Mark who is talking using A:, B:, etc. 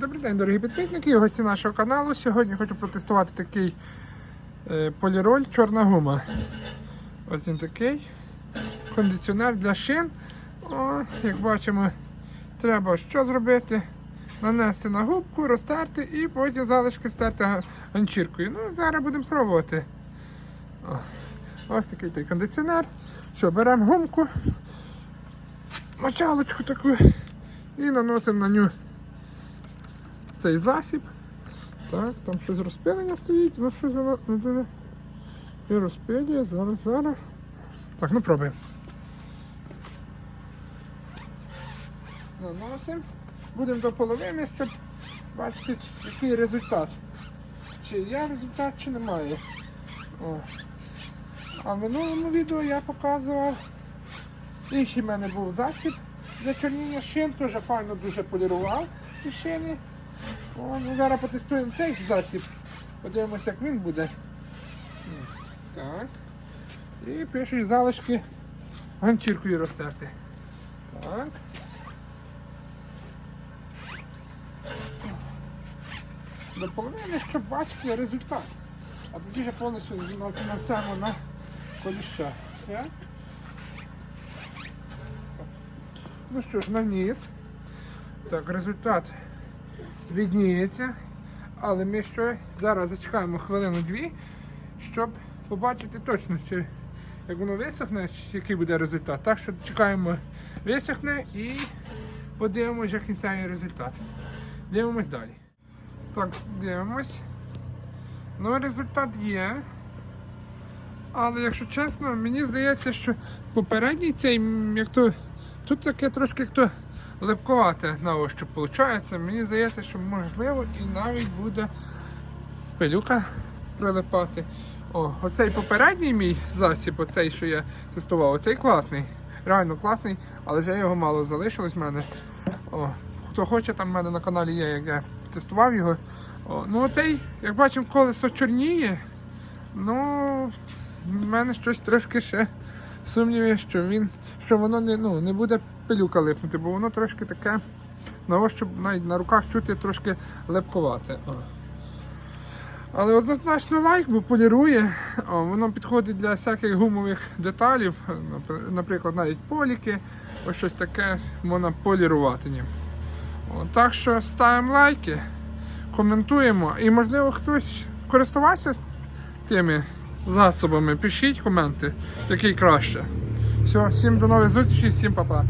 A: Добрий день, дорогі підписники і гості нашого каналу. Сьогодні хочу протестувати такий е, поліроль чорна гума. Ось він такий. Кондиціонер для шин. О, як бачимо, треба що зробити? Нанести на губку, розтерти і потім залишки стерти ганчіркою. Ну, зараз будемо пробувати. О, ось такий той кондиціонер. Що, беремо гумку, мочалочку таку і наносимо на нього цей засіб. Так, там щось розпилення стоїть, ну щось воно не дуже і розпилює. Зараз, зараз. Так, ну пробуємо. Наносимо. Будемо до половини, щоб бачити, який результат. Чи є результат, чи немає. О. А в минулому відео я показував. Інший в мене був засіб для чорніння шин, теж файно дуже полірував ці шини. Ну зараз потестуємо цей засіб. Подивимося, як він буде. Так. І пишуть залишки ганчіркою розтерти. Так. До половини, щоб бачити результат. А тоді вже повністю нанесемо на коліща. Ну що ж, наніс. Так, результат відніється. Але ми що зараз зачекаємо хвилину-дві, щоб побачити точно, чи як воно висохне, чи який буде результат. Так що чекаємо, висохне і подивимось, як кінцевий результат. Дивимось далі. Так, дивимось. Ну, результат є. Але якщо чесно, мені здається, що попередній цей, як то, тут таке трошки як то липковате на ощуп виходить. Мені здається, що можливо і навіть буде пилюка прилипати. О, оцей попередній мій засіб, оцей, що я тестував, оцей класний. Реально класний, але вже його мало залишилось в мене. О, хто хоче, там в мене на каналі є, як я тестував його. О, ну оцей, як бачимо, колесо чорніє. Ну, в мене щось трошки ще сумніві, що він, що воно не, ну, не буде пилюка липнути, бо воно трошки таке, на ощуп навіть на руках чути трошки липковате. О. Але однозначно лайк, бо полірує. О, воно підходить для всяких гумових деталів, наприклад, навіть поліки, ось щось таке можна полірувати так що ставимо лайки, коментуємо. І можливо хтось користувався тими засобами. Пишіть коменти, який краще. Все, всім до нових зустрічей, всім па-па.